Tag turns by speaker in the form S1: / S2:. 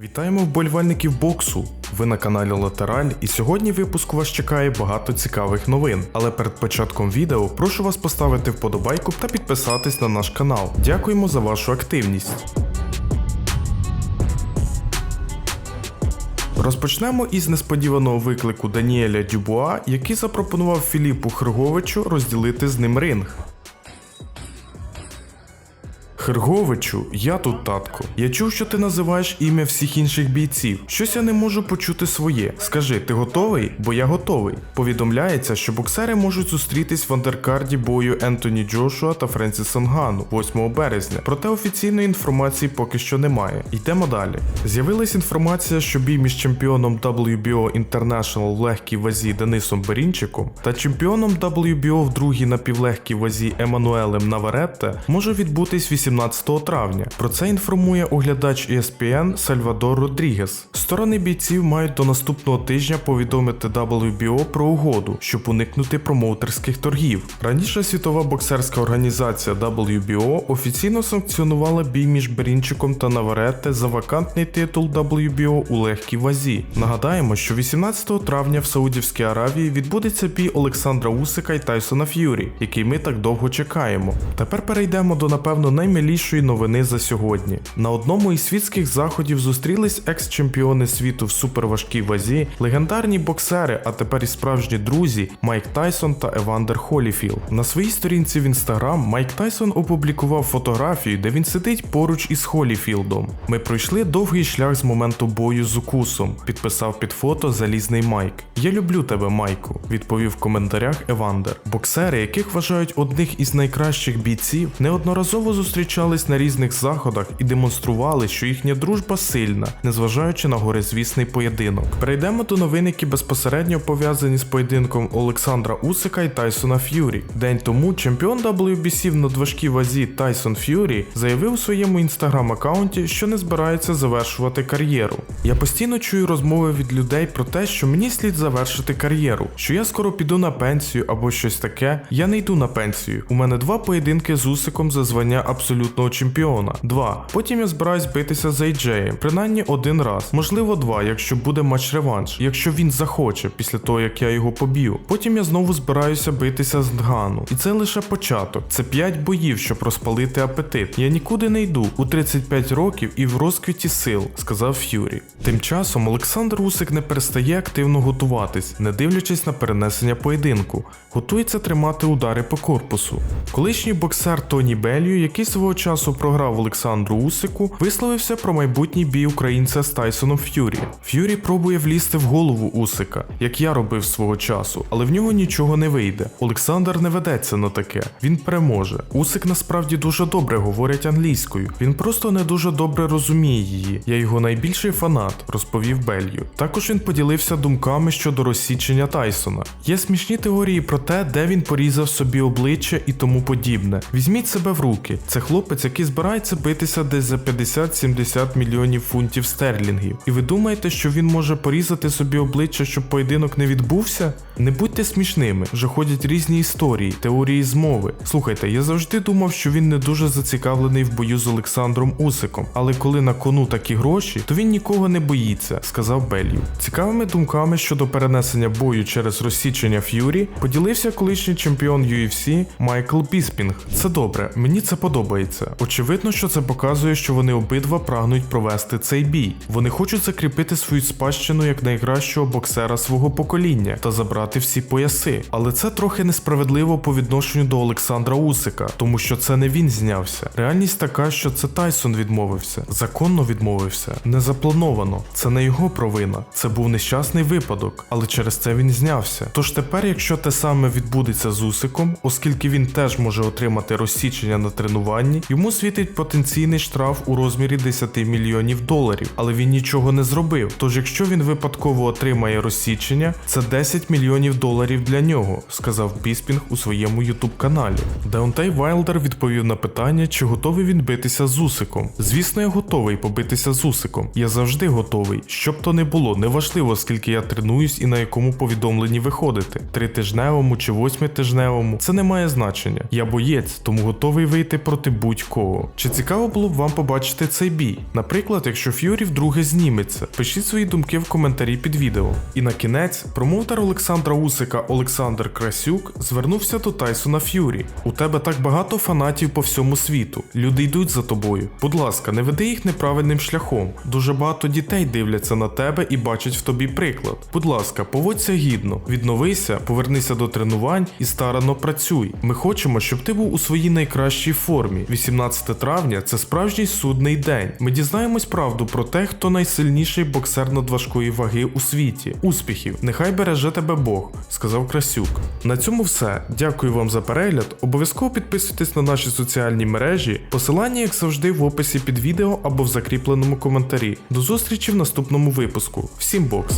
S1: Вітаємо вболівальників боксу. Ви на каналі Латераль, і сьогодні випуску вас чекає багато цікавих новин. Але перед початком відео прошу вас поставити вподобайку та підписатись на наш канал. Дякуємо за вашу активність. Розпочнемо із несподіваного виклику Даніеля Дюбуа, який запропонував Філіпу Хрговичу розділити з ним ринг. Херговичу, я тут татко. Я чув, що ти називаєш ім'я всіх інших бійців. Щось я не можу почути своє. Скажи, ти готовий? Бо я готовий. Повідомляється, що боксери можуть зустрітись в андеркарді бою Ентоні Джошуа та Френсіса Нгану 8 березня. Проте офіційної інформації поки що немає. Йдемо далі. З'явилась інформація, що бій між чемпіоном WBO International в легкій вазі Денисом Берінчиком та чемпіоном WBO в другій напівлегкій вазі Еммануелем Наваретте може відбутись 18 травня. Про це інформує оглядач ESPN Сальвадор Родрігес. Сторони бійців мають до наступного тижня повідомити WBO про угоду, щоб уникнути промоутерських торгів. Раніше світова боксерська організація WBO офіційно санкціонувала бій між Берінчиком та Наваретте за вакантний титул WBO у легкій вазі. Нагадаємо, що 18 травня в Саудівській Аравії відбудеться бій Олександра Усика і Тайсона Ф'юрі, який ми так довго чекаємо. Тепер перейдемо до напевно наймилішої новини за сьогодні. На одному із світських заходів зустрілись екс-чемпіони світу в суперважкій вазі, легендарні боксери, а тепер і справжні друзі Майк Тайсон та Евандер Холіфілд. На своїй сторінці в інстаграм Майк Тайсон опублікував фотографію, де він сидить поруч із Холіфілдом. Ми пройшли довгий шлях з моменту бою з укусом. Підписав під фото залізний Майк. Я люблю тебе, Майку, відповів в коментарях Евандер. Боксери, яких вважають одних із найкращих бійців, неодноразово зустрічались на різних заходах і демонстрували, що їхня дружба сильна, незважаючи на горизвісний поєдинок. Перейдемо до новин, які безпосередньо пов'язані з поєдинком Олександра Усика і Тайсона Ф'юрі. День тому чемпіон WBC в надважкій вазі Тайсон Ф'юрі заявив у своєму інстаграм-аккаунті, що не збирається завершувати кар'єру. Я постійно чую розмови від людей про те, що мені слід завершити кар'єру, що я скоро піду на пенсію або щось таке. Я не йду на пенсію. У мене два поєдинки з Усиком за звання абсолютного чемпіона. Два. Потім я збираюсь битися з AJ, принаймні один раз, можливо, два, якщо буде матч-реванш, якщо він захоче після того, як я його поб'ю. Потім я знову збираюся битися з Нгану. І це лише початок. Це 5 боїв, щоб розпалити апетит. Я нікуди не йду у 35 років і в розквіті сил, сказав Ф'юрі. Тим часом Олександр Усик не перестає активно готуватись, не дивлячись на перенесення поєдинку. Готується тримати удари по корпусу. Колишній боксер Тоні Белью, який свого часу програв Олександру Усику, висловився про майбутній бій українця з Тайсоном Ф'юрі. Ф'юрі пробує влізти в голову Усика, як я робив свого часу, але в нього нічого не вийде. Олександр не ведеться на таке. Він переможе. Усик насправді дуже добре говорить англійською. Він просто не дуже добре розуміє її. Я його найбільший фанат, розповів Белью. Також він поділився думками щодо розсічення Тайсона. Є смішні теорії про те, де він порізав собі обличчя і тому подібне. Візьміть себе в руки. Це хлопець, який збирається битися десь за 50-70 мільйонів фунтів стерлінгів. І ви думаєте, що він може порізати собі обличчя, щоб поєдинок не відбувся? Не будьте смішними, вже ходять різні історії, теорії змови. Слухайте, я завжди думав, що він не дуже зацікавлений в бою з Олександром Усиком, але коли на кону такі гроші, то він нікого не боїться, сказав Белью. Цікавими думками щодо перенесення бою через розсічення Ф'юрі поділився колишній чемпіон UFC Майкл Біспінг. Це добре, мені це подобається. Очевидно, що це показує, що вони обидва прагнуть провести цей бій. Вони хочуть закріпити свою спадщину як найкращого боксера свого покоління та забрати всі пояси. Але це трохи несправедливо по відношенню до Олександра Усика, тому що це не він знявся. Реальність така, що це Тайсон відмовився, законно відмовився, не заплановано. Це не його провина. Це був нещасний випадок, але через це він знявся. Тож тепер, якщо те саме відбудеться з Усиком, оскільки він теж може отримати розсічення на тренуванні, йому світить потенційний штраф у розмірі 10 мільйонів доларів, але він нічого не зробив. Тож, якщо він випадково отримає розсічення, це 10 мільйонів доларів для нього, сказав Біспінг у своєму ютуб каналі. Деонтей Вайлдер відповів на питання, чи готовий він битися з Усиком. Звісно, я готовий побитися з Усиком. Я завжди готовий. Щоб то не було, неважливо, скільки я тренуюсь і на якому повідомленні виходити. Тритижневому чи восьмитижневому, це не має значення. Я боєць, тому готовий вийти проти будь-кого. Чи цікаво було б вам побачити цей бій? Наприклад, якщо Ф'юрі вдруге зніметься, пишіть свої думки в коментарі під відео. І на кінець промоутер Олександра Усика Олександр Красюк звернувся до Тайсона Ф'юрі. У тебе так багато фанатів по всьому світу. Люди йдуть за тобою. Будь ласка, не веди їх неправильним шляхом. Дуже багато дітей дивляться на тебе і бачать в тобі приклад. Будь ласка, поводься гідно, відновися, повернися до тренувань і старанно працюй. Ми хочемо, щоб ти був у своїй найкращій формі. 18 травня це справжній судний день. Ми дізнаємось правду про те, хто найсильніший боксер надважкої ваги у світі. Успіхів! Нехай береже тебе Бог, сказав Красюк. На цьому все. Дякую вам за перегляд. Обов'язково підписуйтесь на наші соціальні мережі. Посилання, як завжди, в описі під відео або в закріпленому коментарі. До зустрічі в наступному випуску. Всім бокс!